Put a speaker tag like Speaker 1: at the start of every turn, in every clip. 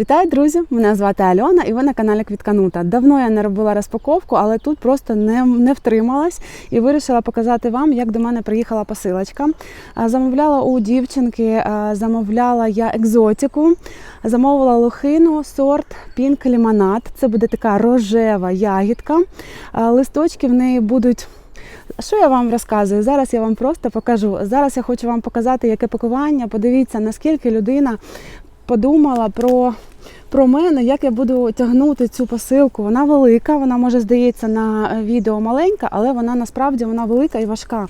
Speaker 1: Вітаю, друзі! Мене звати Альона, і ви на каналі Квітканута. Давно я не робила розпаковку, але тут просто не, не втрималась і вирішила показати вам, як до мене приїхала посилочка. Замовляла у дівчинки, замовляла я екзотику, замовила лохину, сорт Pink Lemonade. Це буде така рожева ягідка. Листочки в неї будуть. Що я вам розказую? Зараз я вам просто покажу. Зараз я хочу вам показати, яке пакування. Подивіться, наскільки людина подумала про, про мене, як я буду тягнути цю посилку. Вона велика, вона може здається на е, відео маленька, але вона насправді вона велика і важка.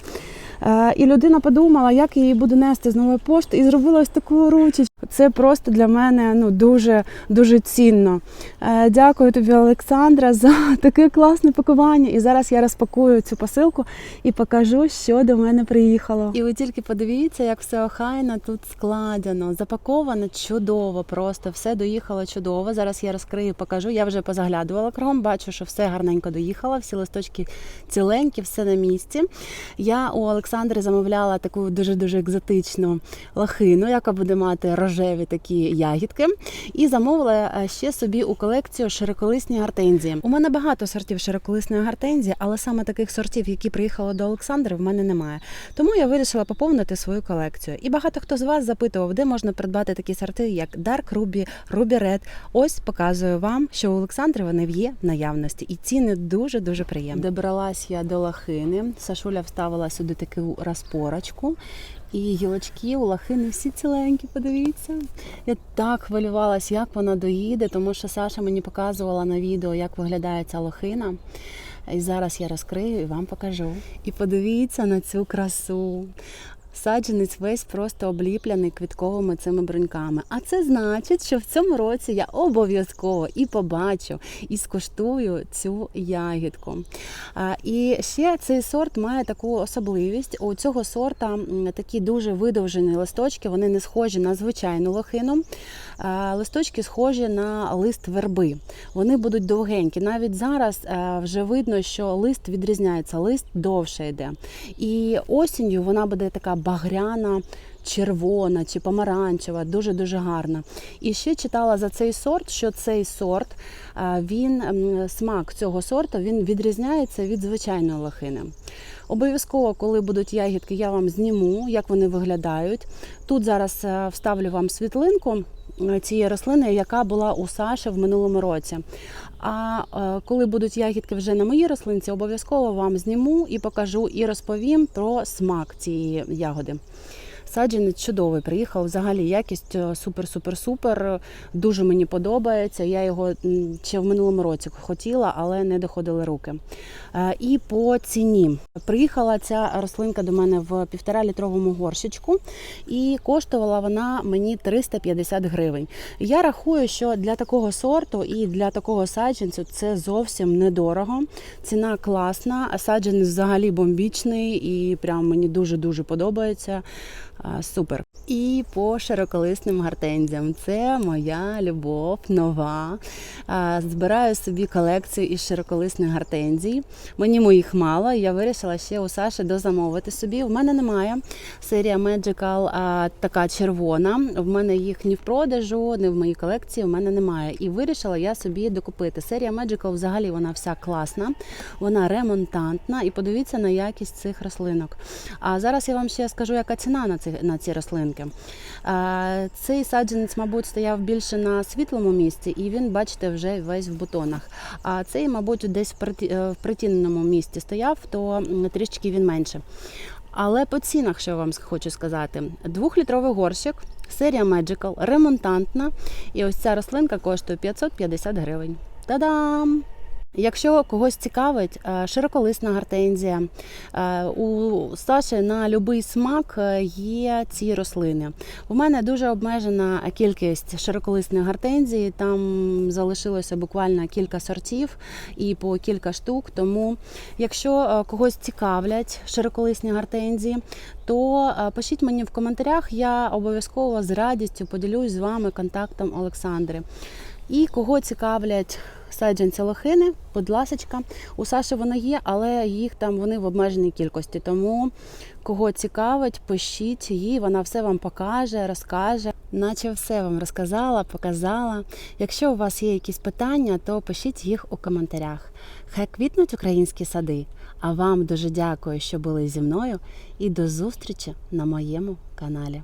Speaker 1: Е, І людина подумала, як її буду нести з нової пошти, і зробила ось таку ручечку. Це просто для мене ну дуже дуже цінно. Е, Дякую тобі, Олександра, за таке класне пакування. І зараз я розпакую цю посилку і покажу, що до мене приїхало. І ви тільки подивіться, як все охайно тут складено, запаковано чудово, просто все доїхало чудово. Зараз я розкрию, покажу. Я вже позаглядувала кругом, бачу, що все гарненько доїхало, всі листочки ціленькі, все на місці. Я у Олександри замовляла таку дуже дуже екзотичну лохину, яка буде мати рожеві такі ягідки. І замовила е, ще собі у колекцію широколисні гортензії. У мене багато сортів широколисної гортензії, але саме таких сортів, які приїхали до Олександри, в мене немає. Тому я вирішила поповнити свою колекцію. І багато хто з вас запитував, де можна придбати такі сорти, як Dark Ruby, Ruby Red. Ось показую вам, що у Олександри вони є в наявності, і ціни дуже дуже приємні. Добралась я до лахини. Сашуля вставила сюди таку розпорочку. І гілочки у лахини всі ціленькі, подивіться. Я так хвилювалась, як вона доїде, тому що Саша мені показувала на відео, як виглядає ця лохина. І зараз я розкрию і вам покажу. І подивіться на цю красу. Саджанець весь просто обліплений квітковими цими бруньками. А це значить, що в цьому році я обов'язково і побачу, і скуштую цю ягідку. І ще цей сорт має таку особливість. У цього сорта такі дуже видовжені листочки, вони не схожі на звичайну лохину. А, Листочки схожі на лист верби. Вони будуть довгенькі. Навіть зараз е, вже видно, що лист відрізняється, лист довше йде. І осінню вона буде така багряна. Червона чи помаранчева, дуже дуже гарна. І ще читала за цей сорт, що цей сорт він смак цього сорту він відрізняється від звичайної лохини. Обов'язково, коли будуть ягідки, я вам зніму, як вони виглядають. Тут зараз е, вставлю вам світлинку е, цієї рослини, яка була у Саші в минулому році. А е, коли будуть ягідки вже на моїй рослинці, обов'язково вам зніму і покажу і розповім про смак цієї ягоди. Саджанець чудовий, приїхав взагалі якість супер-супер-супер. Дуже мені подобається. Я його ще в минулому році хотіла, але не доходили руки. Е, І по ціні приїхала ця рослинка до мене в півтора літровому горщичку, і коштувала вона мені 350 гривень. Я рахую, що для такого сорту і для такого саджанцю це зовсім недорого. Ціна класна, саджанець взагалі бомбічний і прям мені дуже дуже подобається. Супер. І по широколисним гортензіям. Це моя любов нова. Збираю собі колекцію із широколисних гортензій. Мені моїх мало. і Я вирішила ще у Саші дозамовити собі. У мене немає серія Magical така червона. В мене їх ні в продажу, ні в моїй колекції. У мене немає. І вирішила я собі докупити. Серія Magical взагалі вона вся класна, вона ремонтантна. І подивіться на якість цих рослинок. А зараз я вам ще скажу, яка ціна на на ці рослинки. Цей саджанець, мабуть, стояв більше на світлому місці, і він, бачите, вже весь в бутонах. А цей, мабуть, десь в е, притіненому місці стояв, то трішки він менше. Але по цінах, що я вам хочу сказати, двохлітровий горщик, серія Magical, ремонтантна. І ось ця рослинка коштує 550 гривень. Та-дам! Якщо когось цікавить, е, широколисна гортензія, е, у Саші на будь-який смак е, є ці рослини. У мене дуже обмежена кількість широколисних гортензій, там залишилося буквально кілька сортів і по кілька штук. Тому, якщо когось цікавлять широколисні гортензії, то пишіть мені в коментарях, я обов'язково з радістю поділюсь з вами контактом Олександри. І кого цікавлять саджанці лохини, будь ласочка. У Саші воно є, але їх там вони в обмеженій кількості. Тому кого цікавить, пишіть їй, вона все вам покаже, розкаже. Наче все вам розказала, показала. Якщо у вас є якісь питання, то пишіть їх у коментарях. Хай квітнуть українські сади. А вам дуже дякую, що були зі мною, і до зустрічі на моєму каналі.